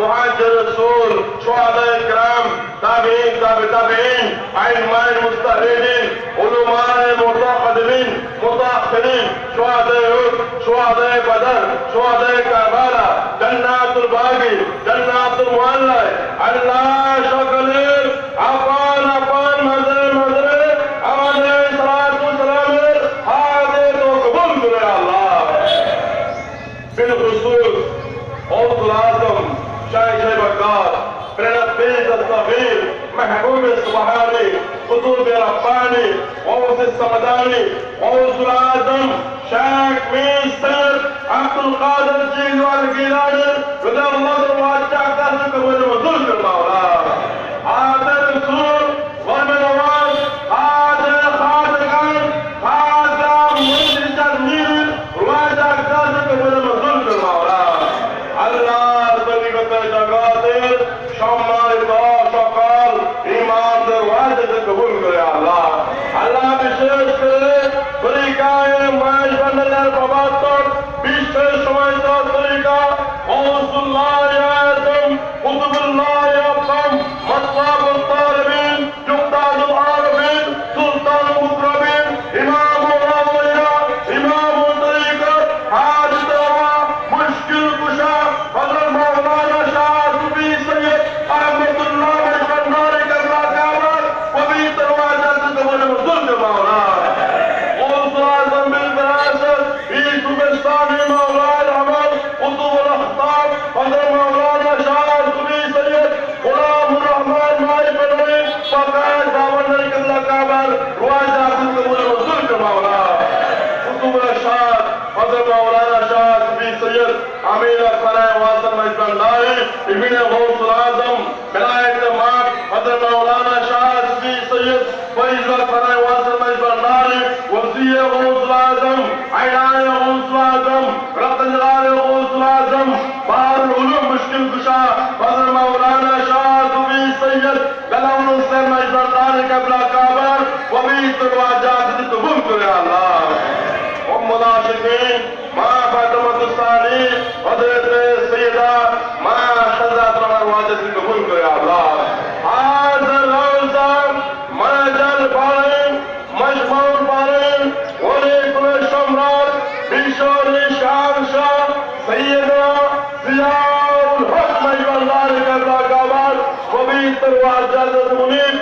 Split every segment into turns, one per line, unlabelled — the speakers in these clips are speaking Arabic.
مهاجر رسول شهداء الكرام تابعين تابع تابعين علماء المستهدين علماء المتقدمين متأخرين شهداء يوسف شهداء بدر شهداء كربلاء جنات الباقي جنات المعلى الله الصغير محبوب السبحاني قطوب رباني غوث الصمداني غوث العظم شاك ميستر عبد القادر الجيل والجيلاني رضا الله ওয়াজিদে কবুল করে আল্লাহ। আল্লাহ বিশেষ করে তরিকায় মায়ের বান্দার প্রবর্তন বিশ্বের সময় তরিকা গৌসুল্লাহ حضرت عمیرہ خانہ واسم عزت اللہ ابن غوث العظم ملائیت مات حضرت مولانا شاہ سی سید فیضہ خانہ واسم عزت اللہ وزیع غوث العظم عیدان غوث العظم رب جلال غوث العظم بار علم مشکل دشا حضرت مولانا شاہ سبی سید للون سن عزت اللہ قبل قابر ومیت رواجات دیت بھنکر اللہ۔ ام اللہ شکین مات سيدنا ضياء الحق ايها الغالي الرقابات وبيت الواجهه المنير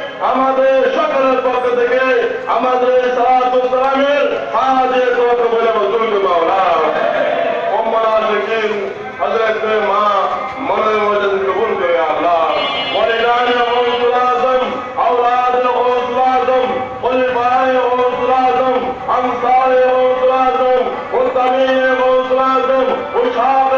Deus salve.